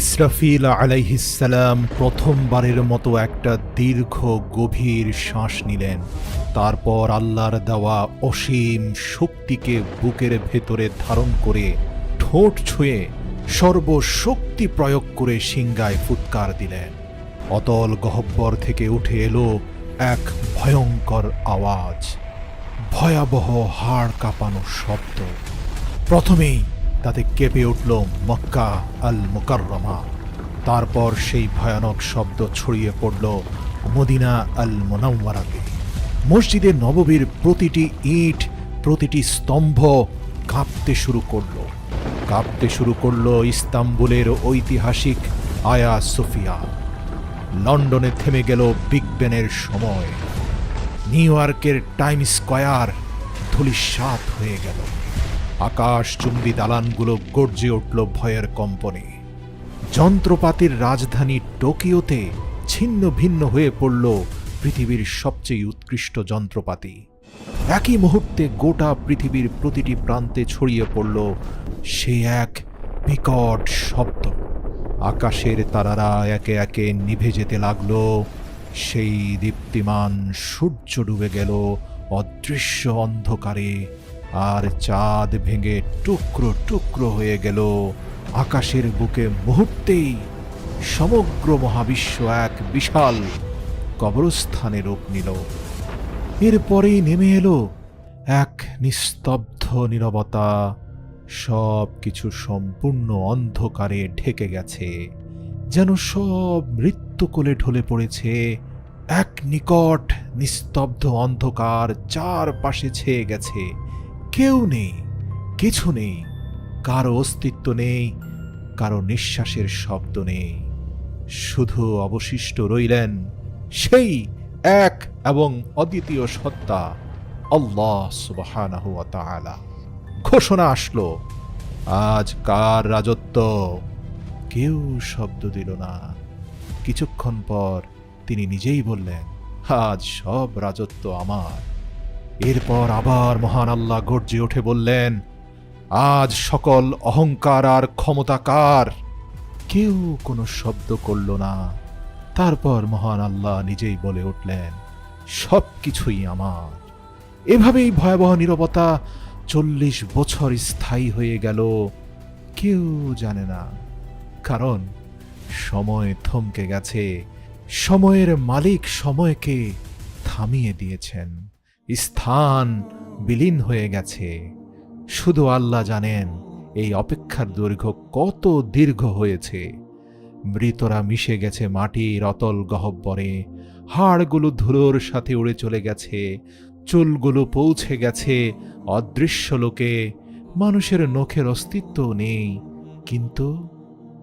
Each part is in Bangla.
ইসরাফিল আলাইহিসালাম প্রথমবারের মতো একটা দীর্ঘ গভীর শ্বাস নিলেন। তারপর আল্লাহর দেওয়া অসীম শক্তিকে বুকের ভেতরে ধারণ করে ঠোঁট ছুঁয়ে সর্বশক্তি প্রয়োগ করে সিংগায় ফুৎকার দিলেন। অতল গহব্বর থেকে উঠে এলো এক ভয়ঙ্কর আওয়াজ। ভয়াবহ হাড় কাঁপানো শব্দ। প্রথমেই তাতে কেঁপে উঠল মক্কা আল মুকাররমা তারপর সেই ভয়ানক শব্দ ছড়িয়ে পড়ল মদিনা আল মোনাম্মারাতে মসজিদে নববীর প্রতিটি ইট, প্রতিটি স্তম্ভ কাঁপতে শুরু করল। কাঁপতে শুরু করল ইস্তাম্বুলের ঐতিহাসিক আয়া সোফিয়া লন্ডনে থেমে গেল বিগ ব্যানের সময়। নিউ ইয়র্কের টাইম স্কয়ার ধুলিসাৎ হয়ে গেল। আকাশ চুম্বি দালানগুলো গর্জে উঠল ভয়ের কম্পনে। যন্ত্রপাতির রাজধানী টোকিওতে ছিন্ন ভিন্ন হয়ে পড়ল পৃথিবীর সবচেয়ে উৎকৃষ্ট যন্ত্রপাতি। একই মুহূর্তে গোটা পৃথিবীর প্রতিটি প্রান্তে ছড়িয়ে পড়ল সে এক বিকট শব্দ। আকাশের তারারা একে একে নিভে যেতে লাগল। সেই দীপ্তিমান সূর্য ডুবে গেল অদৃশ্য অন্ধকারে। আর চাঁদ ভেঙে টুকরো টুকরো হয়ে গেল। আকাশের বুকে মুহূর্তেই সমগ্র মহাবিশ্ব এক বিশাল কবরস্থানে রূপ নিল। এরপরেই নেমে এলো এক নিস্তব্ধ নীরবতা। সব কিছু সম্পূর্ণ অন্ধকারে ঢেকে গেছে, যেন সব মৃত্যুকোলে ঢলে পড়েছে। এক নিকট নিস্তব্ধ অন্ধকার চারপাশে ছেয়ে গেছে। কেউ নেই, কিছু নেই, কারও অস্তিত্ব নেই, কারও নিঃশ্বাসের শব্দ নেই। শুধু অবশিষ্ট রইলেন সেই এক এবং অদ্বিতীয় সত্তা, আল্লাহ সুবহানাহু ঘোষণা আসলো, আজ কার রাজত্ব? কেউ শব্দ দিল না। কিছুক্ষণ পর তিনি নিজেই বললেন, আজ সব রাজত্ব আমার। এরপর আবার মহান আল্লাহ গর্জে উঠে বললেন, আজ সকল অহংকার আর ক্ষমতা কার? কেউ কোনো শব্দ করল না। তারপর মহান আল্লাহ নিজেই বলে উঠলেন সব কিছুই আমার। এভাবেই ভয়াবহ নীরবতা চল্লিশ বছর স্থায়ী হয়ে গেল। কেউ জানে না, কারণ সময় থমকে গেছে। সময়ের মালিক সময়কে থামিয়ে দিয়েছেন। স্থান বিলীন হয়ে গেছে। শুধু আল্লাহ জানেন এই অপেক্ষার দৈর্ঘ্য কত দীর্ঘ হয়েছে। মৃতরা মিশে গেছে মাটির অতল গহব্বরে। হাড়গুলো ধুলোর সাথে উড়ে চলে গেছে। চুলগুলো পৌঁছে গেছে অদৃশ্য লোকে। মানুষের নখের অস্তিত্ব নেই। কিন্তু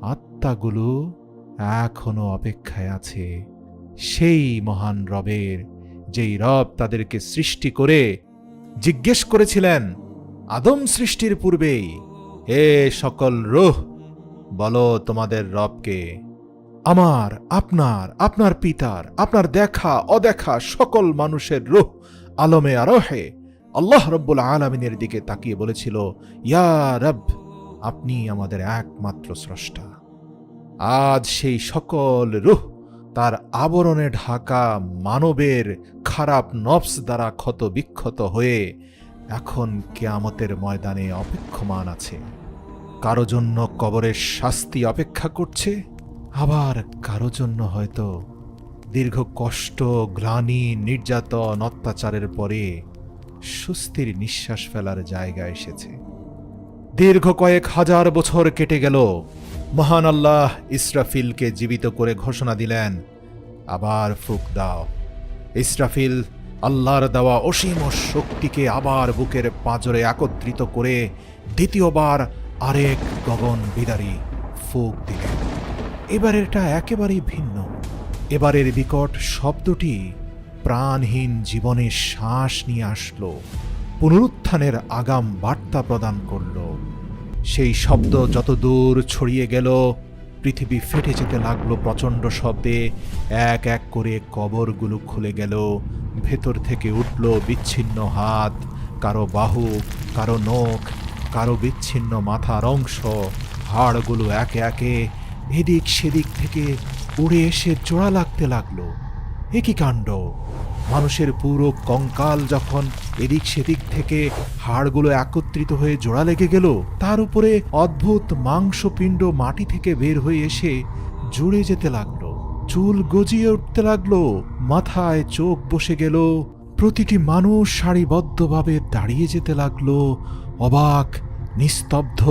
আত্মাগুলো এখনও অপেক্ষায় আছে। সেই মহান রবের যেই রব তাদেরকে সৃষ্টি করে জিজ্ঞেস করেছিলেন, আদম সৃষ্টির পূর্বেই হে সকল রুহ, বলো তোমাদের রবকে। আমার, আপনার আপনার পিতার, আপনার দেখা, অদেখা সকল মানুষের রুহ আলমে আরোহে আল্লাহ রব্বুল আলমিনের দিকে তাকিয়ে বলেছিল, ইয়া রব, আপনি আমাদের একমাত্র স্রষ্টা। আজ সেই সকল রুহ তার আবরণে ঢাকা মানবের খারাপ নফস দ্বারা ক্ষত বিক্ষত হয়ে এখন কেয়ামতের ময়দানে অপেক্ষমান আছে। কারও জন্য কবরের শাস্তি অপেক্ষা করছে, আবার কারও জন্য হয়তো দীর্ঘ কষ্ট, গ্লানি, নির্যাতন, অত্যাচারের পরে স্বস্তির নিঃশ্বাস ফেলার জায়গা এসেছে। দীর্ঘ কয়েক হাজার বছর কেটে গেল মহান আল্লাহ ইসরাফিলকে জীবিত করে ঘোষণা দিলেন, আবার ফুক দাও। ইসরাফিল আল্লাহর দেওয়া অসীম শক্তিকে আবার বুকের পাঁজরে একত্রিত করে দ্বিতীয়বার আরেক গগন বিদারী ফুক দিলেন। এবারেরটা একেবারেই ভিন্ন। এবারের বিকট শব্দটি প্রাণহীন জীবনে শ্বাস নিয়ে আসলো, পুনরুত্থানের আগাম বার্তা প্রদান করল। সেই শব্দ যত দূর ছড়িয়ে গেল, পৃথিবী ফেটে যেতে লাগল প্রচণ্ড শব্দে। এক এক করে কবরগুলো খুলে গেল। ভেতর থেকে উঠল বিচ্ছিন্ন হাত, কারও বাহু, কারও নখ, কারও বিচ্ছিন্ন মাথার অংশ। হাড়গুলো একে একে এদিক সেদিক থেকে উড়ে এসে জোড়া লাগতে লাগল। এ কি কাণ্ড? মানুষের পুরো কঙ্কাল যখন এদিক সেদিক থেকে হাড়গুলো একত্রিত হয়ে জোড়া লেগে গেল, তার উপরে অদ্ভুত মাংসপিণ্ড মাটি থেকে বের হয়ে এসে জুড়ে যেতে লাগল। চুল গজিয়ে উঠতে লাগল, মাথায় চোখ বসে গেল, প্রতিটি মানুষ সারিবদ্ধভাবে দাঁড়িয়ে যেতে লাগল, অবাক, নিস্তব্ধ,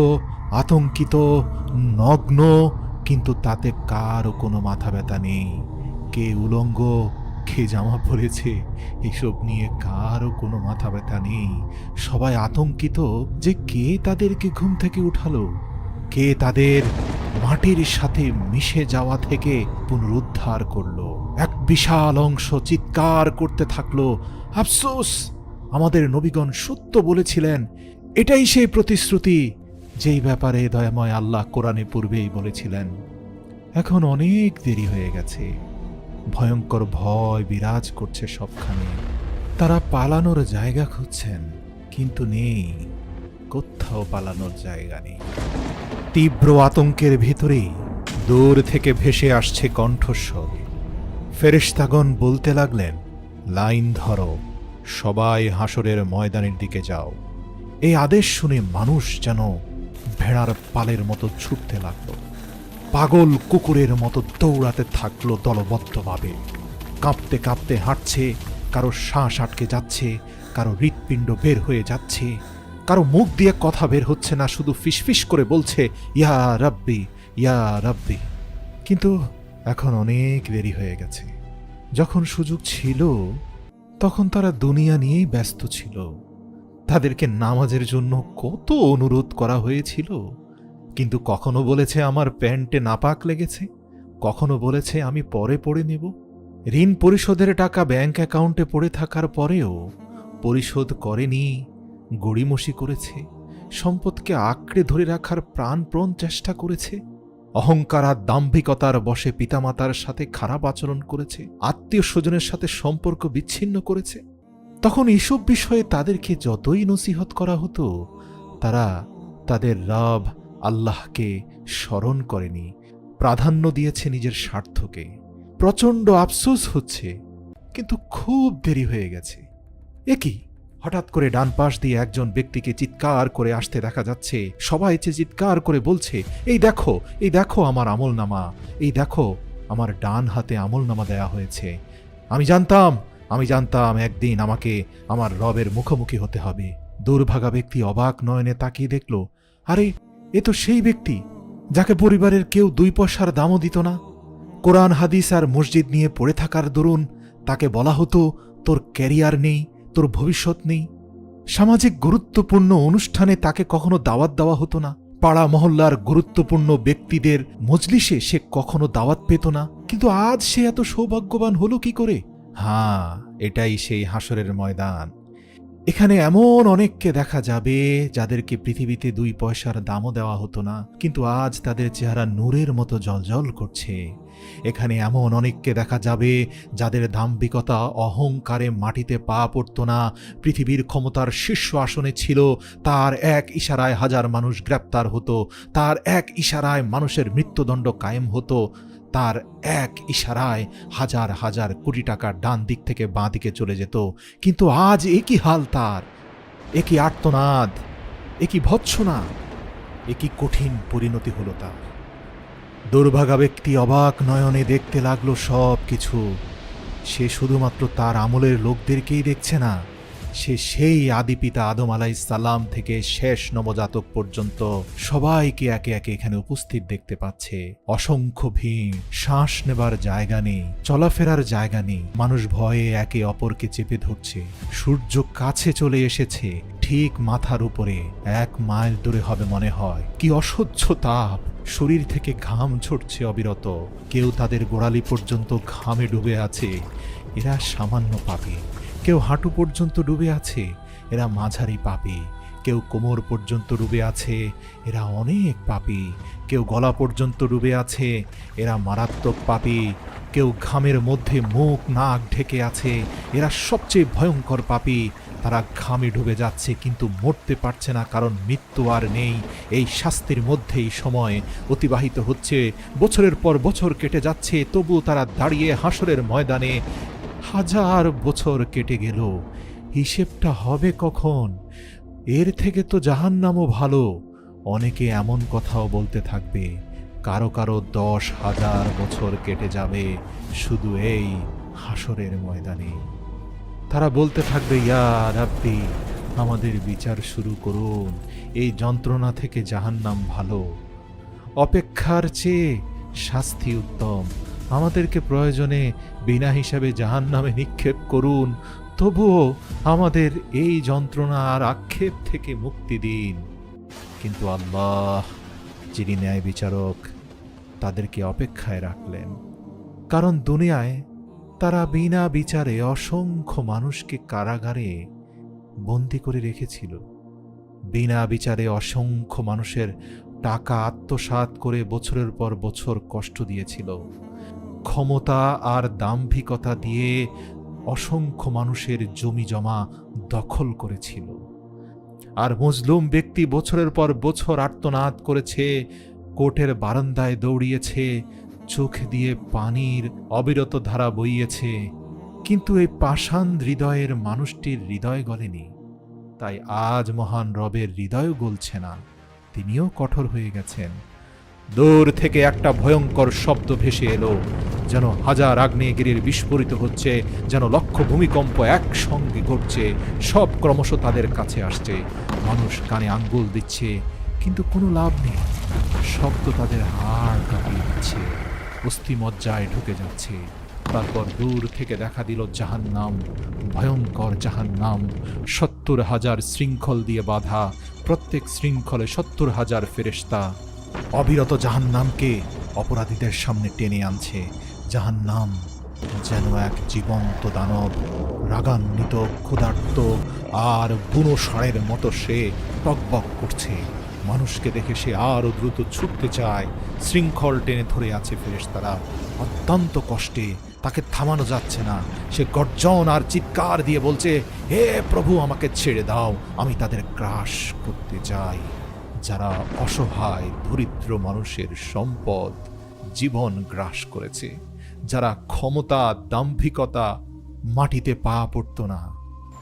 আতঙ্কিত, নগ্ন, কিন্তু তাতে কারও কোনো মাথা ব্যথা নেই। কে উলঙ্গ কে জামা পরেছে। এসব নিয়ে কারও কোনো মাথা ব্যথা নেই। সবাই আতঙ্কিত যে কে তাদেরকে ঘুম থেকে উঠালো? কে তাদের মাটির সাথে মিশে যাওয়া থেকে পুনরুদ্ধার করল? এক বিশাল অংশ চিৎকার করতে থাকল। আফসোস! আমাদের নবীগণ সত্য বলেছিলেন, এটাই সেই প্রতিশ্রুতি যেই ব্যাপারে দয়াময় আল্লাহ কোরআনে পূর্বেই বলেছিলেন। এখন অনেক দেরি হয়ে গেছে। ভয়ঙ্কর ভয় বিরাজ করছে সবখানে। তারা পালানোর জায়গা খুঁজছেন, কিন্তু নেই। কোথাও পালানোর জায়গা নেই। তীব্র আতঙ্কের ভেতরেই দূর থেকে ভেসে আসছে কণ্ঠস্বর। ফেরেশতাগণ বলতে লাগলেন, লাইন ধরো, সবাই হাসরের ময়দানের দিকে যাও। এই আদেশ শুনে মানুষ যেন ভেড়ার পালের মতো ছুটতে লাগল। পাগল কুকুরের মতো দৌড়াতে থাকল দলবদ্ধভাবে। কাঁপতে কাঁপতে হাঁটছে, কারও শ্বাস আটকে যাচ্ছে, কারও হৃৎপিণ্ড বের হয়ে যাচ্ছে, কারও মুখ দিয়ে কথা বের হচ্ছে না, শুধু ফিসফিস করে বলছে, ইয়া রাব্বি ইয়া রাব্বি। কিন্তু এখন অনেক দেরি হয়ে গেছে। যখন সুযোগ ছিল, তখন তারা দুনিয়া নিয়েই ব্যস্ত ছিল। তাদেরকে নামাজের জন্য কত অনুরোধ করা হয়েছিল? কিন্তু কখনো বলেছে আমার প্যান্টে নাপাক লেগেছে? কখনো বলেছে আমি পরে পড়ে নেব? ঋণ পরিশোধের টাকা ব্যাংক অ্যাকাউন্টে পড়ে থাকার পরেও পরিশোধ করেনি, গড়িমসি করেছে, সম্পদকে আঁকড়ে ধরে রাখার প্রাণপ্রণ চেষ্টা করেছে, অহংকার আর দাম্ভিকতার বসে পিতামাতার সাথে খারাপ আচরণ করেছে আত্মীয় স্বজনের সাথে সম্পর্ক বিচ্ছিন্ন করেছে। তখন এসব বিষয়ে তাদেরকে যতই নসিহত করা হতো, তারা তাদের রব আল্লাহকে স্মরণ করেনি, প্রাধান্য দিয়েছে নিজের স্বার্থকে। প্রচণ্ড আফসোস হচ্ছে, কিন্তু খুব দেরি হয়ে গেছে। এ হঠাৎ করে ডান পাশ দিয়ে একজন ব্যক্তিকে চিৎকার করে আসতে দেখা যাচ্ছে, সবাই চেয়ে চিৎকার করে বলছে, এই দেখো এই দেখো আমার আমল নামা এই দেখো আমার ডান হাতে আমল নামা দেয়া হয়েছে। আমি জানতাম আমি জানতাম একদিন আমাকে, আমার রবের মুখোমুখি হতে হবে। দুর্ভাগা ব্যক্তি অবাক নয়নে তাকিয়ে দেখল, আরে এ তো সেই ব্যক্তি যাকে পরিবারের কেউ দুই পয়সার দামও দিত না। কোরআন, হাদিস আর মসজিদ নিয়ে পড়ে থাকার দরুন তাকে বলা হতো, তোর ক্যারিয়ার নেই, তোর ভবিষ্যৎ নেই। সামাজিক গুরুত্বপূর্ণ অনুষ্ঠানে তাকে কখনো দাওয়াত দেওয়া হতো না। পাড়া মহল্লার গুরুত্বপূর্ণ ব্যক্তিদের মজলিসে সে কখনো দাওয়াত পেত না। কিন্তু আজ সে এত সৌভাগ্যবান হলো কি করে? হ্যাঁ এটাই সেই হাসরের ময়দান। এখানে এমন অনেককে দেখা যাবে যাদেরকে পৃথিবীতে দুই পয়সার দামও দেওয়া হতো না, কিন্তু আজ তাদের চেহারা নূরের মতো জলজল করছে। এখানে এমন অনেককে দেখা যাবে যাদের দাম্ভিকতা অহংকারে মাটিতে পা পড়ত না, পৃথিবীর ক্ষমতার শীর্ষ আসনে ছিল, তার এক ইশারায় হাজার মানুষ গ্রেপ্তার হতো, তার এক ইশারায় মানুষের মৃত্যুদণ্ড কায়েম হতো। তার এক ইশারায় হাজার হাজার কোটি টাকার ডান দিক থেকে বাঁ দিকে চলে যেত। কিন্তু আজ একই হাল তার, একই আর্তনাদ, একই ভৎসনা একই কঠিন পরিণতি হলো তার। দুর্ভাগা ব্যক্তি অবাক নয়নে দেখতে লাগল সব কিছু সে শুধুমাত্র তার আমলের লোকদেরকেই দেখছে না সে সেই আদি পিতা আদম আলাই সালাম থেকে শেষ নবজাতক পর্যন্ত সবাইকে একে একে এখানে উপস্থিত দেখতে পাচ্ছে। অসংখ্য ভিড়, শ্বাস নেবার জায়গা নেই, চলাফেরার জায়গা নেই। মানুষ ভয়ে একে অপরকে চেপে ধরছে। সূর্য কাছে চলে এসেছে, ঠিক মাথার উপরে। এক মাইল দূরে হবে মনে হয়। কি অসহ্য তাপ! শরীর থেকে ঘাম ঝরছে অবিরত। কেউ তাদের গোড়ালি পর্যন্ত ঘামে ডুবে আছে। এরা সামান্য পাপী। কেউ হাঁটু পর্যন্ত ডুবে আছে, এরা মাঝারি পাপী। কেউ কোমর পর্যন্ত ডুবে আছে, এরা অনেক পাপী। কেউ গলা পর্যন্ত ডুবে আছে, এরা মারাত্মক পাপী। কেউ ঘামের মধ্যে মুখ, নাক ঢেকে আছে, এরা সবচেয়ে ভয়ঙ্কর পাপী। তারা ঘামে ডুবে যাচ্ছে, কিন্তু মরতে পারছে না কারণ মৃত্যু আর নেই। এই শাস্তির মধ্যেই সময় অতিবাহিত হচ্ছে, বছরের পর বছর কেটে যাচ্ছে তবু তারা দাঁড়িয়ে হাসরের ময়দানে হাজার বছর কেটে গেল। হিসেবটা হবে কখন? এর থেকে তো জাহান্নামও ভালো। অনেকে এমন কথাও বলতে থাকবে, কারও কারও দশ হাজার বছর কেটে যাবে শুধু এই হাসরের ময়দানে। তারা বলতে থাকবে, ইয়া রাব্বি, আমাদের বিচার শুরু করুন। এই যন্ত্রণা থেকে জাহান্নাম ভালো। অপেক্ষার চেয়ে শাস্তি উত্তম। আমাদেরকে প্রয়োজনে বিনা হিসাবে জাহান্নামে নিক্ষেপ করুন। তবুও আমাদের এই যন্ত্রণা আর আক্ষেপ থেকে মুক্তি দিন। কিন্তু আল্লাহ, যিনি ন্যায় বিচারক, তাদেরকে অপেক্ষায় রাখলেন। কারণ দুনিয়ায় তারা বিনা বিচারে অসংখ্য মানুষকে কারাগারে বন্দি করে রেখেছিল। বিনা বিচারে অসংখ্য মানুষের টাকা আত্মসাৎ করে বছরের পর বছর কষ্ট দিয়েছিল। ক্ষমতা আর দাম্ভিকতা দিয়ে অসংখ্য মানুষের জমি জমা দখল করেছিল। আর মজলুম ব্যক্তি বছরের পর বছর আর্তনাদ করেছে কোর্টের বারান্দায় দৌড়িয়েছে, চোখ দিয়ে পানির অবিরত ধারা বইয়েছে। কিন্তু এই পাষাণ হৃদয়ের মানুষটির হৃদয় গলেনি। তাই আজ মহান রবের হৃদয় গলছে না, তিনিও কঠোর হয়ে গেছেন। দূর থেকে একটা ভয়ঙ্কর শব্দ ভেসে এলো, যেন হাজার আগ্নেয়গিরির বিস্ফোরিত হচ্ছে, যেন লক্ষ ভূমিকম্প একসঙ্গে ঘটছে, সব ক্রমশ তাদের কাছে আসছে। মানুষ কানে আঙ্গুল দিচ্ছে, কিন্তু কোনো লাভ নেই। শব্দ তাদের হাড় কাঁপিয়ে দিচ্ছে অস্থিমজ্জায় ঢুকে যাচ্ছে। তারপর দূর থেকে দেখা দিল জাহান নাম ভয়ঙ্কর জাহান নাম সত্তর হাজার শৃঙ্খল দিয়ে বাঁধা, প্রত্যেক শৃঙ্খলে সত্তর হাজার ফেরেশতা। অবিরত জাহান্নামকে অপরাধীদের সামনে টেনে আনছে। জাহান্নাম যেন এক জীবন্ত দানব, রাগান্বিত, ক্ষুধার্ত আর বুনো ষাঁড়ের মতো সে টকবক করছে। মানুষকে দেখে সে আরও দ্রুত ছুটতে চায়। শৃঙ্খল টেনে ধরে আছে ফেরেশতারা। অত্যন্ত কষ্টে তাকে থামানো যাচ্ছে না। সে গর্জন আর চিৎকার দিয়ে বলছে, হে প্রভু, আমাকে ছেড়ে দাও। আমি তাদের গ্রাস করতে চাই। যারা অসহায়, দরিদ্র মানুষের সম্পদ জীবন গ্রাস করেছে, যারা ক্ষমতা, দাম্ভিকতা মাটিতে পা পড়ত না।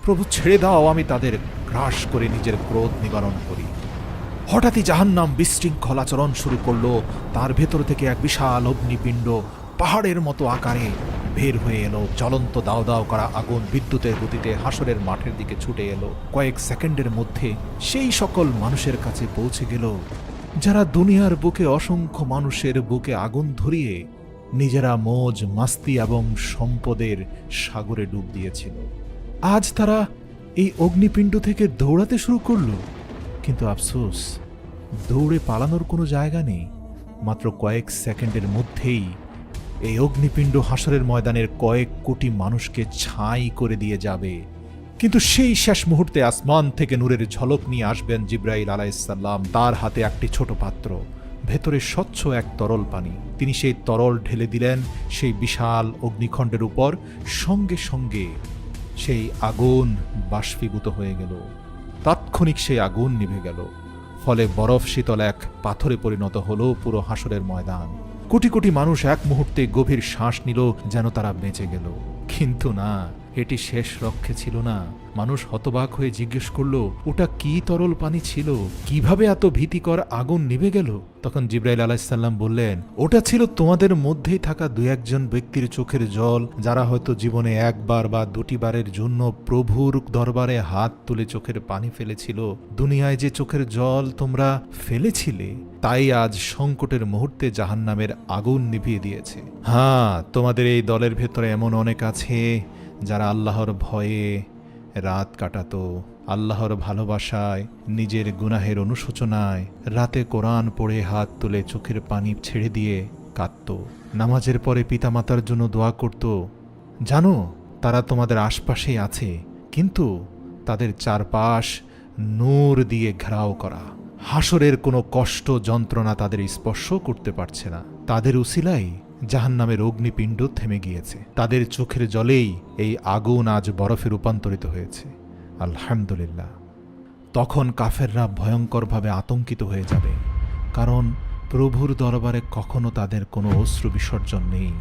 প্রভু, ছেড়ে দাও, আমি তাদের গ্রাস করে নিজের ক্রোধ নিবারণ করি। হঠাৎই জাহান্নাম বিশৃঙ্খল আচরণ শুরু করল। তার ভেতর থেকে এক বিশাল অগ্নিপিণ্ড পাহাড়ের মতো আকারে বের হয়ে এলো। জ্বলন্ত দাও দাও করা আগুন বিদ্যুতের গতিতে হাসরের মাঠের দিকে ছুটে এলো। কয়েক সেকেন্ডের মধ্যে সেই সকল মানুষের কাছে পৌঁছে গেল। যারা দুনিয়ার বুকে অসংখ্য মানুষের বুকে আগুন ধরিয়ে নিজেরা মোজ, মাস্তি এবং সম্পদের সাগরে ডুব দিয়েছিল। আজ তারা এই অগ্নিপিণ্ড থেকে দৌড়াতে শুরু করল। কিন্তু আফসোস, দৌড়ে পালানোর কোনো জায়গা নেই। মাত্র কয়েক সেকেন্ডের মধ্যেই এই অগ্নিপিণ্ড হাসরের ময়দানের কয়েক কোটি মানুষকে ছাই করে দিয়ে যাবে। কিন্তু সেই শেষ মুহূর্তে আসমান থেকে নূরের ঝলক নিয়ে আসবেন জিব্রাইল আলাইসাল্লাম তার হাতে একটি ছোট পাত্র, ভেতরে স্বচ্ছ এক তরল পানি। তিনি সেই তরল ঢেলে দিলেন সেই বিশাল অগ্নিখণ্ডের উপর, সঙ্গে সঙ্গে সেই আগুন বাষ্পীভূত হয়ে গেল। তাৎক্ষণিক সেই আগুন নিভে গেল। ফলে বরফ শীতল এক পাথরে পরিণত হলো পুরো হাসরের ময়দান। কোটি কোটি মানুষ এক মুহূর্তে গভীর শ্বাস নিল যেন তারা বেঁচে গেল। কিন্তু না এটি শেষ রক্ষে ছিল না। মানুষ হতবাক হয়ে জিজ্ঞেস করল, ওটা কি তরল পানি ছিল? কীভাবে এত ভীতিকর আগুন নিভে গেল? তখন জিব্রাইল আলাহিসাল্লাম বললেন, ওটা ছিল তোমাদের মধ্যেই থাকা দু একজন ব্যক্তির চোখের জল, যারা হয়তো জীবনে একবার বা দুটি বারের জন্য প্রভুর দরবারে হাত তুলে চোখের পানি ফেলেছিল। দুনিয়ায় যে চোখের জল তোমরা ফেলেছিলে, তাই আজ সংকটের মুহূর্তে জাহান্নামের আগুন নিভিয়ে দিয়েছে। হ্যাঁ তোমাদের এই দলের ভেতরে এমন অনেক আছে যারা আল্লাহর ভয়ে রাত কাটাত, আল্লাহর ভালোবাসায় নিজের গুনাহের অনুশোচনায় রাতে কোরআন পড়ে হাত তুলে চোখের পানি ছেড়ে দিয়ে কাঁদত। নামাজের পরে পিতামাতার জন্য দোয়া করত। জানো, তারা তোমাদের আশপাশেই আছে, কিন্তু তাদের চারপাশ নূর দিয়ে ঘেরাও করা। হাসরের কোনো কষ্ট যন্ত্রণা তাদের স্পর্শ করতে পারছে না। তাদের উসিলাই জাহান্নামের অগ্নিপিণ্ড থেমে গিয়েছে। তাদের চোখের জলেই এই আগুন আজ বরফে রূপান্তরিত হয়েছে। আলহামদুলিল্লাহ। তখন কাফেররা ভয়ঙ্করভাবে আতঙ্কিত হয়ে যাবে, কারণ প্রভুর দরবারে কখনো তাদের কোনো অশ্রু বিসর্জন নেই।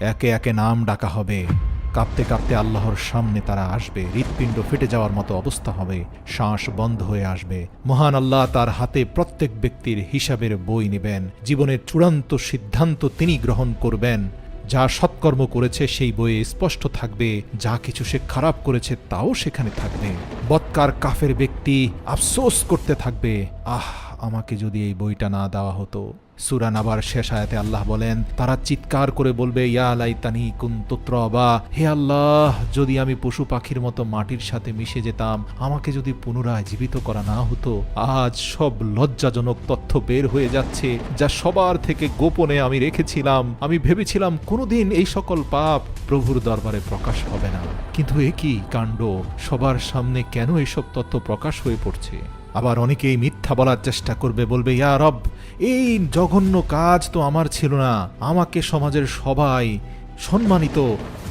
একে একে নাম ডাকা হবে কাঁপতে কাঁপতে আল্লাহর সামনে তারা আসবে। হৃৎপিণ্ড ফেটে যাওয়ার মতো অবস্থা হবে। শ্বাস বন্ধ হয়ে আসবে। মহান আল্লাহ তার হাতে প্রত্যেক ব্যক্তির হিসাবের বই নেবেন। জীবনের চূড়ান্ত সিদ্ধান্ত তিনি গ্রহণ করবেন। যা সৎকর্ম করেছে সেই বইয়ে স্পষ্ট থাকবে। যা কিছু সে খারাপ করেছে তাও সেখানে থাকবে। বৎকার কাফের ব্যক্তি আফসোস করতে থাকবে, আহ, আমাকে যদি এই বইটা না দেওয়া হতো। সুরান আবার শেষ আয়াতে আল্লাহ বলেন, তারা চিৎকার করে বলবে, ইয়া লাইতানি কুন্তত্রবা হে আল্লাহ, যদি আমি পশু পাখির মতো মাটির সাথে মিশে যেতাম, আমাকে যদি পুনরায় জীবিত করা না হতো, আজ সব লজ্জাজনক তথ্য বের হয়ে যাচ্ছে, যা সবার থেকে গোপনে আমি রেখেছিলাম। আমি ভেবেছিলাম কোনোদিন এই সকল পাপ প্রভুর দরবারে প্রকাশ হবে না। কিন্তু এ কি কাণ্ড? সবার সামনে কেন এসব তথ্য প্রকাশ হয়ে পড়ছে? আবার অনেকেই মিথ্যা বলার চেষ্টা করবে, বলবে, ইয়া রব, এই জঘন্য কাজ তো আমার ছিল না। আমাকে সমাজের সবাই সম্মানিত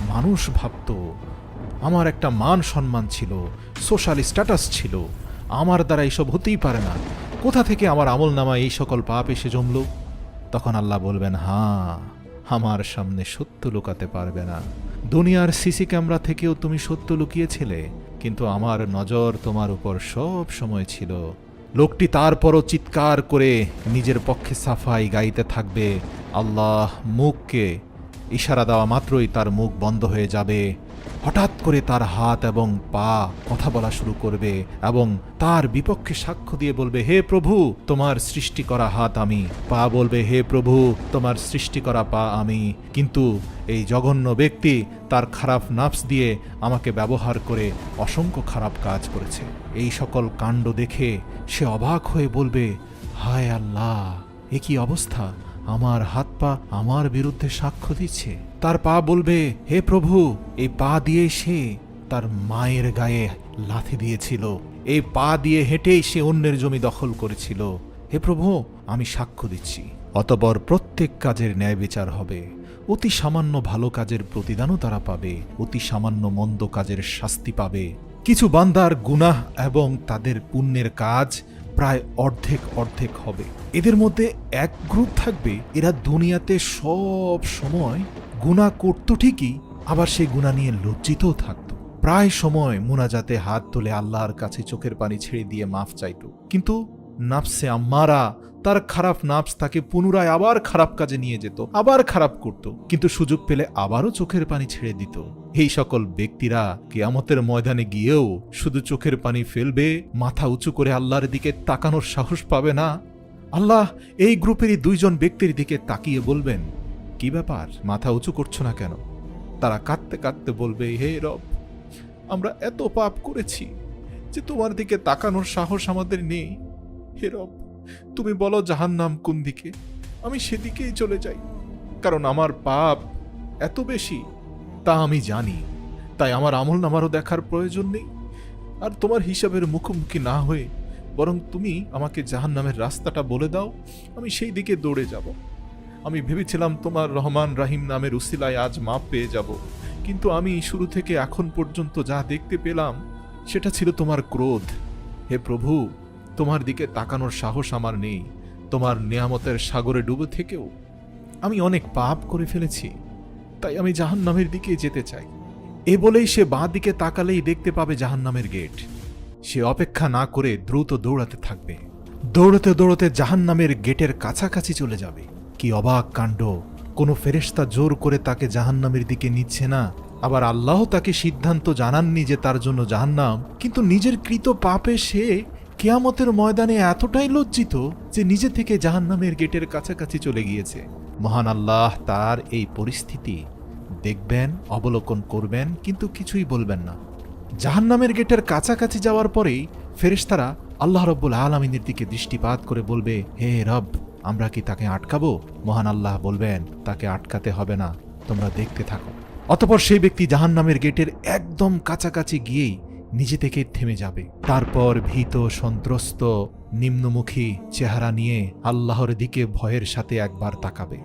মানুষ ভাবত। আমার একটা মান সম্মান ছিল, সোশ্যাল স্ট্যাটাস ছিল। আমার দ্বারা এইসব হতেই পারে না। কোথা থেকে আমার আমল নামা এই সকল পাপ এসে জমল? তখন আল্লাহ বলবেন হ্যাঁ আমার সামনে সত্য লুকাতে পারবে না। দুনিয়ার সিসি ক্যামেরা থেকেও তুমি সত্য লুকিয়েছিলে। কিন্তু আমার নজর তোমার উপর সব সময় ছিল। লোকটি তারপরও চিৎকার করে নিজের পক্ষে সাফাই গাইতে থাকবে। আল্লাহ মুখকে ইশারা দেওয়া মাত্রই তার মুখ বন্ধ হয়ে যাবে। হঠাৎ করে তার হাত এবং পা কথা বলা শুরু করবে এবং তার বিপক্ষে সাক্ষ্য দিয়ে বলবে, হে প্রভু, তোমার সৃষ্টি করা হাত আমি। পা বলবে, হে প্রভু, তোমার সৃষ্টি করা পা আমি। কিন্তু এই জঘন্য ব্যক্তি তার খারাপ নাফস দিয়ে আমাকে ব্যবহার করে অসংখ্য খারাপ কাজ করেছে। এই সকল কাণ্ড দেখে সে অবাক হয়ে বলবে, হায় আল্লাহ, এ কি অবস্থা? আমার হাত পা আমার বিরুদ্ধে সাক্ষ্য দিচ্ছে। তার পা বলবে, হে প্রভু, এই পা দিয়ে সে তার মায়ের গায়ে লাথি দিয়েছিল। এই পা দিয়ে হেঁটেই সে অন্যের জমি দখল করেছিল। হে প্রভু, আমি সাক্ষ্য দিচ্ছি। অতপর প্রত্যেক কাজের ন্যায় বিচার হবে। অতি সামান্য ভালো কাজের প্রতিদানও তারা পাবে। অতি সামান্য মন্দ কাজের শাস্তি পাবে। কিছু বান্দার গুনাহ এবং তাদের পুণ্যের কাজ প্রায় অর্ধেক অর্ধেক হবে। এদের মধ্যে এক গ্রুপ থাকবে, এরা দুনিয়াতে সব সময় গুণা করত ঠিকই, আবার সেই গুণা নিয়ে লজ্জিতও থাকতো। প্রায় সময় মোনাজাতে হাত তুলে আল্লাহর কাছে চোখের পানি ছেড়ে দিয়ে মাফ চাইত। কিন্তু নাফসে আম্মারা তার খারাপ নাফস তাকে পুনরায় আবার খারাপ কাজে নিয়ে যেত, আবার খারাপ করত, কিন্তু সুযোগ পেলে আবারও চোখের পানি ছেড়ে দিত। এই সকল ব্যক্তিরা কেয়ামতের ময়দানে গিয়েও শুধু চোখের পানি ফেলবে, মাথা উঁচু করে আল্লাহর দিকে তাকানোর সাহস পাবে না। আল্লাহ এই গ্রুপেরই দুইজন ব্যক্তির দিকে তাকিয়ে বলবেন, কি ব্যাপার? মাথা উঁচু করছ না কেন? তারা কাঁদতে কাঁদতে বলবে, হে রব, আমরা এত পাপ করেছি যে তোমার দিকে তাকানোর সাহস আমাদের নেই। হে রব তুমি বলো জাহান নাম কোন দিকে? আমি সেদিকেই চলে যাই। কারণ আমার পাপ এত বেশি, তা আমি জানি। তাই আমার আমল নামারও দেখার প্রয়োজন নেই। আর তোমার হিসাবের মুখোমুখি না হয়ে বরং তুমি আমাকে জাহান নামের রাস্তাটা বলে দাও, আমি সেই দিকে দৌড়ে যাব। আমি ভেবেছিলাম তোমার রহমান রাহিম নামের উসিলায় আজ মাপ পেয়ে যাব। কিন্তু আমি শুরু থেকে এখন পর্যন্ত যা দেখতে পেলাম, সেটা ছিল তোমার ক্রোধ। হে প্রভু তোমার দিকে তাকানোর সাহস আমার নেই। তোমার নেয়ামতের সাগরে ডুবে থেকেও আমি অনেক পাপ করে ফেলেছি। তাই আমি জাহান্নামের দিকে যেতে চাই। এ বলেই সে বাঁ দিকে তাকালেই দেখতে পাবে জাহান্নামের গেট। সে অপেক্ষা না করে দ্রুত দৌড়াতে থাকবে। দৌড়তে দৌড়তে জাহান্নামের গেটের কাছাকাছি চলে যাবে। কি অবাক কাণ্ড। কোনো ফেরেশতা জোর করে তাকে জাহান্নামের দিকে নিচ্ছে না। আবার আল্লাহ তাকে সিদ্ধান্ত জানাননি যে তার জন্য জাহান্নাম, কিন্তু নিজের কৃত পাপে সে কেয়ামতের ময়দানে এতটাই লজ্জিত যে নিজে থেকে জাহান্নামের গেটের কাছাকাছি চলে গিয়েছে। মহান আল্লাহ তার এই পরিস্থিতি দেখবেন, অবলোকন করবেন, কিন্তু কিছুই বলবেন না। জাহান্নামের গেটের কাছাকাছি যাওয়ার পরেই ফেরেশতারা আল্লাহ রব্বুল আলমিনের দিকে দৃষ্টিপাত করে বলবে, হে রব, আমরা কি তাকে আটকাবো? মহান আল্লাহ বলবেন, তাকে আটকাতে হবে না, তোমরা দেখতে থাকো। অতপর সেই ব্যক্তি জাহান্নামের গেটের একদম কাছাকাছি গিয়েই নিজে থেকে থেমে যাবে। তারপর ভীত, সন্ত্রস্ত, নিম্নমুখী চেহারা নিয়ে আল্লাহর দিকে ভয়ের সাথে একবার তাকাবে।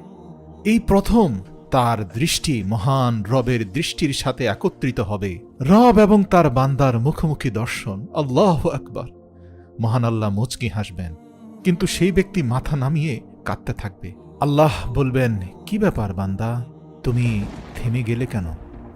এই প্রথম তার দৃষ্টি মহান রবের দৃষ্টির সাথে একত্রিত হবে। রব এবং তার বান্দার মুখোমুখি দর্শন। আল্লাহ আকবার। মহান আল্লাহ মুচকি হাসবেন। কিন্তু সেই ব্যক্তি মাথা নামিয়ে কাঁদতে থাকবে। আল্লাহ বলবেন, কি ব্যাপার বান্দা? তুমি থেমে গেলে কেন?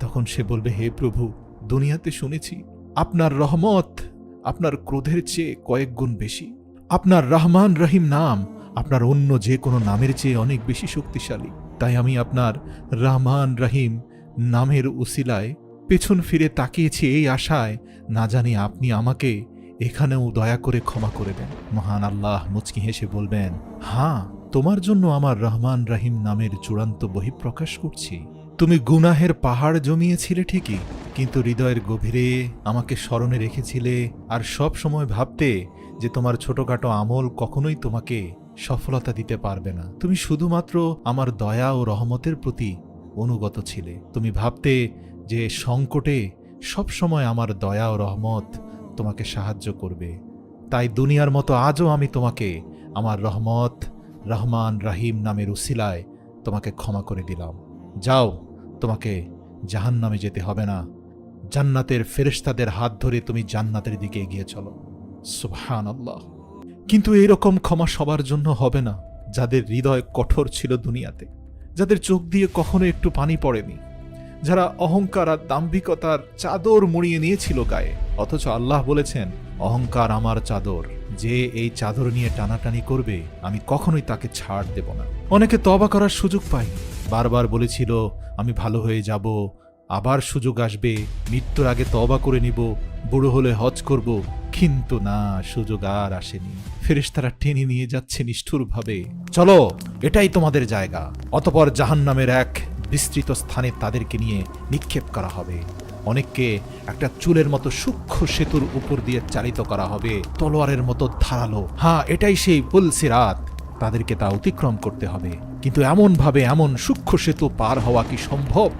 তখন সে বলবে, হে প্রভু, দুনিয়াতে শুনেছি আপনার রহমত আপনার ক্রোধের চেয়ে কয়েক গুণ বেশি। আপনার রহমান রহিম নাম আপনার অন্য যে কোনো নামের চেয়ে অনেক বেশি শক্তিশালী। তাই আমি আপনার রহমান রহিম নামের উসিলায় পেছন ফিরে তাকিয়েছি এই আশায়। না জানি আপনি আমাকে এখানেও দয়া করে ক্ষমা করে দেন। মহান আল্লাহ মুচকি হেসে বলবেন হ্যাঁ তোমার জন্য আমার রহমান রাহিম নামের চূড়ান্ত বহিঃপ্রকাশ করছি। তুমি গুনাহের পাহাড় জমিয়েছিলে ঠিকই কিন্তু হৃদয়ের গভীরে আমাকে স্মরণে রেখেছিলে আর সব সময় ভাবতে যে তোমার ছোটখাটো আমল কখনোই তোমাকে সফলতা দিতে পারবে না। তুমি শুধুমাত্র আমার দয়া ও রহমতের প্রতি অনুগত ছিলে। তুমি ভাবতে যে সংকটে সবসময় আমার দয়া ও রহমত তোমাকে সাহায্য করবে। তাই দুনিয়ার মতো আজও আমি তোমাকে আমার রহমত, রহমান, রাহিম নামের উসিলায় তোমাকে ক্ষমা করে দিলাম। যাও, তোমাকে জাহান নামে যেতে হবে না। জান্নাতের ফেরেশতাদের হাত ধরে তুমি জান্নাতের দিকে এগিয়ে চলো। সুবহান আল্লাহ কিন্তু এইরকম ক্ষমা সবার জন্য হবে না, যাদের হৃদয় কঠোর ছিল দুনিয়াতে, যাদের চোখ দিয়ে কখনো একটু পানি পড়েনি, যারা অহংকার আর দাম্ভিকতার চাদর মুড়িয়ে নিয়েছিল গায়ে। অথচ আল্লাহ বলেছেন, অহংকার আমার চাদর, যে এই চাদর নিয়ে টানাটানি করবে, আমি কখনোই তাকে ছাড় দেব না। অনেকে তবা করার সুযোগ পাই বারবার বলেছিল, আমি ভালো হয়ে যাব আবার সুযোগ আসবে, মৃত্যুর আগে তবা করে নিব, বুড়ো হলে হজ করব, কিন্তু না, সুযোগ আর আসেনি। ফেরেশতারা টেনে নিয়ে যাচ্ছে নিষ্ঠুরভাবে। চলো, এটাই তোমাদের জায়গা। অতপর জাহান্নামের এক বিস্তৃত স্থানে তাদেরকে নিয়ে নিক্ষেপ করা হবে। অনেককে একটা চুলের মতো সূক্ষ্ম সেতুর উপর দিয়ে চালিত করা হবে, তলোয়ারের মতো ধারালো। হ্যাঁ এটাই সেই পুলসিরাত তাদেরকে তা অতিক্রম করতে হবে। কিন্তু এমন ভাবে এমন সূক্ষ্ম সেতু পার হওয়া কি সম্ভব?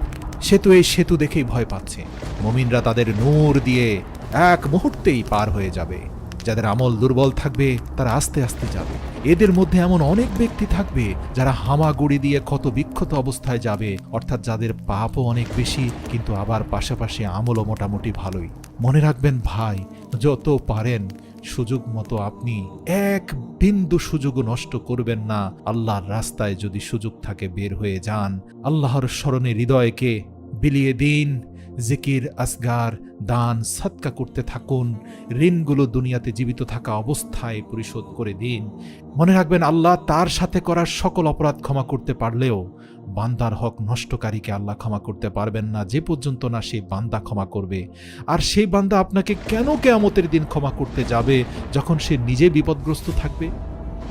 সেতু এই সেতু দেখেই ভয় পাচ্ছে। মমিনরা তাদের নূর দিয়ে এক মুহূর্তেই পার হয়ে যাবে। যাদের আমল দুর্বল থাকবে, তারা আস্তে আস্তে যাবে। এদের মধ্যে এমন অনেক ব্যক্তি থাকবে, যারা হামাগুড়ি দিয়ে ক্ষত বিক্ষত অবস্থায় যাবে। অর্থাৎ যাদের পাপও অনেক বেশি, কিন্তু আবার পাশাপাশি আমলও মোটামুটি ভালোই। মনে রাখবেন ভাই, যত পারেন সুযোগ মতো আপনি এক বিন্দু সুযোগও নষ্ট করবেন না। আল্লাহর রাস্তায় যদি সুযোগ থাকে বের হয়ে যান। আল্লাহর স্মরণে হৃদয়কে বিলিয়ে দিন। জিকির, আসগার, দান সৎকা করতে থাকুন। ঋণগুলো দুনিয়াতে জীবিত থাকা অবস্থায় পরিশোধ করে দিন। মনে রাখবেন, আল্লাহ তার সাথে করার সকল অপরাধ ক্ষমা করতে পারলেও বান্দার হক নষ্টকারীকে আল্লাহ ক্ষমা করতে পারবেন না, যে পর্যন্ত না সেই বান্দা ক্ষমা করবে। আর সেই বান্দা আপনাকে কেন কেয়ামতের দিন ক্ষমা করতে যাবে যখন সে নিজে বিপদগ্রস্ত থাকবে?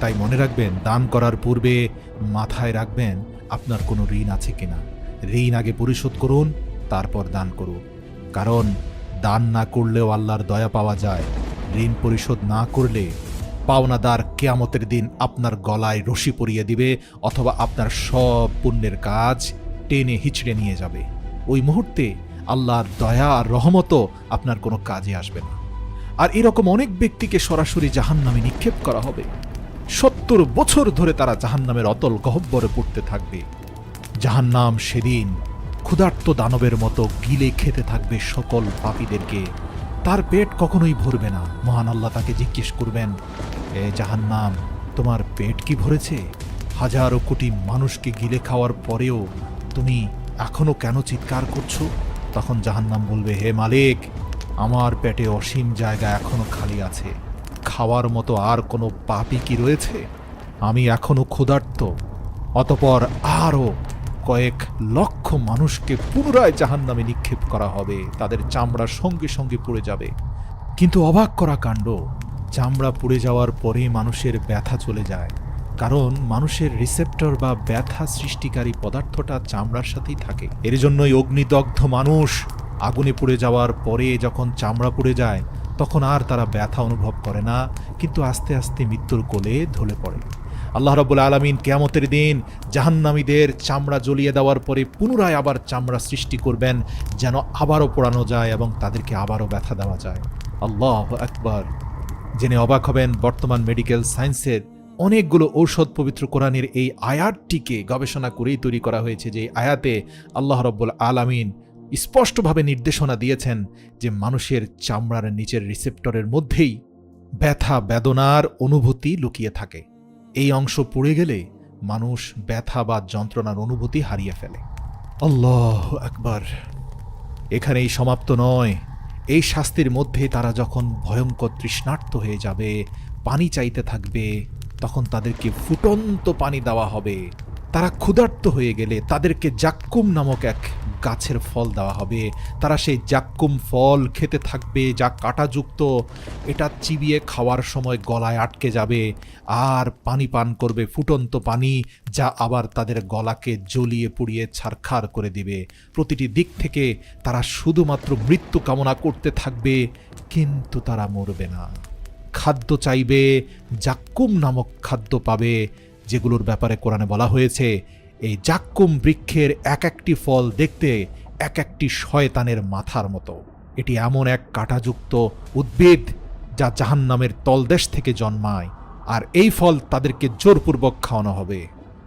তাই মনে রাখবেন, দান করার পূর্বে মাথায় রাখবেন, আপনার কোনো ঋণ আছে কিনা। ঋণ আগে পরিশোধ করুন, তারপর দান করুন। কারণ দান না করলেও আল্লাহর দয়া পাওয়া যায়। ঋণ পরিশোধ না করলে পাওনাদার কেয়ামতের দিন আপনার গলায় রশি পরিয়ে দিবে অথবা আপনার সব পুণ্যের কাজ টেনে হিচড়ে নিয়ে যাবে। ওই মুহূর্তে আল্লাহর দয়া আর রহমতও আপনার কোনো কাজে আসবে না। আর এরকম অনেক ব্যক্তিকে সরাসরি জাহান্নামে নিক্ষেপ করা হবে। সত্তর বছর ধরে তারা জাহান্নামের অতল গহব্বরে পড়তে থাকবে। জাহান্নাম সেদিন ক্ষুধার্ত দানবের মতো গিলে খেতে থাকবে সকল পাপীদেরকে। তার পেট কখনোই ভরবে না। মহান আল্লাহ তাকে জিজ্ঞেস করবেন, এ জাহান্নাম, তোমার পেট কি ভরেছে? হাজারো কোটি মানুষকে গিলে খাওয়ার পরেও তুমি এখনও কেন চিৎকার করছ? তখন জাহান্নাম বলবে, হে মালিক, আমার পেটে অসীম জায়গা এখনও খালি আছে। খাওয়ার মতো আর কোনো পাপই কি রয়েছে? আমি এখনও ক্ষুধার্ত, অতপর আরও কয়েক লক্ষ মানুষকে পুনরায় জাহান নামে নিক্ষেপ করা হবে। তাদের চামড়া সঙ্গে সঙ্গে পড়ে যাবে। কিন্তু অবাক করা কাণ্ড, চামড়া পুড়ে যাওয়ার পরে মানুষের ব্যথা চলে যায়। কারণ মানুষের রিসেপ্টর বা ব্যথা সৃষ্টিকারী পদার্থটা চামড়ার সাথেই থাকে। এর জন্যই অগ্নিদগ্ধ মানুষ আগুনে পুড়ে যাওয়ার পরে যখন চামড়া পুড়ে যায়, তখন আর তারা ব্যথা অনুভব করে না, কিন্তু আস্তে আস্তে মৃত্যুর কোলে ঢলে পড়ে। আল্লাহ রব্বুল আলমিন কেয়ামতের দিন জাহান্নামীদের চামড়া জ্বলিয়ে দেওয়ার পরে পুনরায় আবার চামড়া সৃষ্টি করবেন, যেন আবারও পোড়ানো যায় এবং তাদেরকে আবারও ব্যথা দেওয়া যায়। আল্লাহ একবার জেনে অবাক হবেন, বর্তমান মেডিকেল সায়েন্সের অনেকগুলো ঔষধ পবিত্র কোরআনের এই আয়াতটিকে গবেষণা করেই তৈরি করা হয়েছে যে আয়াতে আল্লাহ রব্বুল আলামিন স্পষ্টভাবে নির্দেশনা দিয়েছেন যে মানুষের চামড়ার নিচের রিসেপ্টরের মধ্যেই ব্যথা, বেদনার অনুভূতি লুকিয়ে থাকে। এই অংশ পুড়ে গেলে মানুষ ব্যথা বা যন্ত্রণার অনুভূতি হারিয়ে ফেলে। আল্লাহ একবার এখানেই সমাপ্ত নয়। এই শাস্তির মধ্যে তারা যখন ভয়ঙ্কর তৃষ্ণার্ত হয়ে যাবে, পানি চাইতে থাকবে, তখন তাদেরকে ফুটন্ত পানি দেওয়া হবে। তারা ক্ষুধার্ত হয়ে গেলে তাদেরকে জাক্কুম নামক এক গাছের ফল দেওয়া হবে। তারা সেই জাক্কুম ফল খেতে থাকবে, যা কাঁটাযুক্ত। এটা চিবিয়ে খাওয়ার সময় গলায় আটকে যাবে আর পানি পান করবে ফুটন্ত পানি, যা আবার তাদের গলাকে জ্বলিয়ে পুড়িয়ে ছারখার করে দিবে। প্রতিটি দিক থেকে তারা শুধুমাত্র মৃত্যু কামনা করতে থাকবে, কিন্তু তারা মরবে না। খাদ্য চাইবে, জাক্কুম নামক খাদ্য পাবে, যেগুলোর ব্যাপারে কোরআনে বলা হয়েছে এই জাক্কুম বৃক্ষের এক একটি ফল দেখতে এক একটি শয়তানের মাথার মতো। এটি এমন এক কাঁটাযুক্ত উদ্ভিদ যা জাহান্নামের তলদেশ থেকে জন্মায়, আর এই ফল তাদেরকে জোরপূর্বক খাওয়ানো হবে।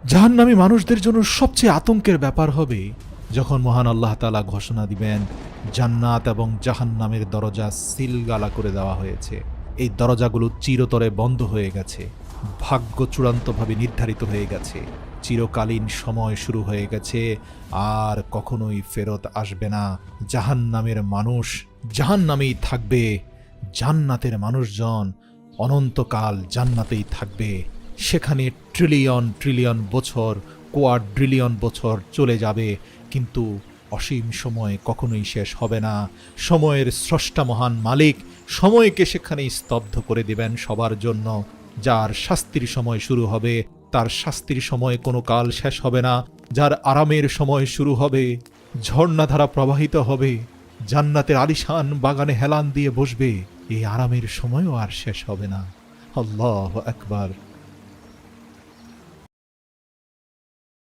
জাহান্নামী মানুষদের জন্য সবচেয়ে আতঙ্কের ব্যাপার হবে যখন মহান আল্লাহ তাআলা ঘোষণা দিবেন, জান্নাত এবং জাহান্নামের দরজা সিলগালা করে দেওয়া হয়েছে। এই দরজাগুলো চিরতরে বন্ধ হয়ে গেছে। ভাগ্য চূড়ান্তভাবে নির্ধারিত হয়ে গেছে। চিরকালীন সময় শুরু হয়ে গেছে। আর কখনোই ফেরত আসবে না। জাহান্নামের মানুষ জাহান্নামেই থাকবে। জান্নাতের মানুষজন অনন্তকাল জান্নাতেই থাকবে। সেখানে ট্রিলিয়ন ট্রিলিয়ন বছর, কোয়াড্রিলিয়ন বছর চলে যাবে। কিন্তু অসীম সময় কখনোই শেষ হবে না। সময়ের স্রষ্টা মহান মালিক সময়কে সেখানে স্তব্ধ করে দিবেন সবার জন্য। যার শাস্তির সময় শুরু হবে, তার শাস্তির সময় কোনো কাল শেষ হবে না, যার আরামের সময় শুরু হবে, ঝর্ণাধারা প্রবাহিত হবে, জান্নাতের আলিশান বাগানে হেলান দিয়ে বসবে, এই আরামের সময়ও আর শেষ হবে না। আল্লাহ একবার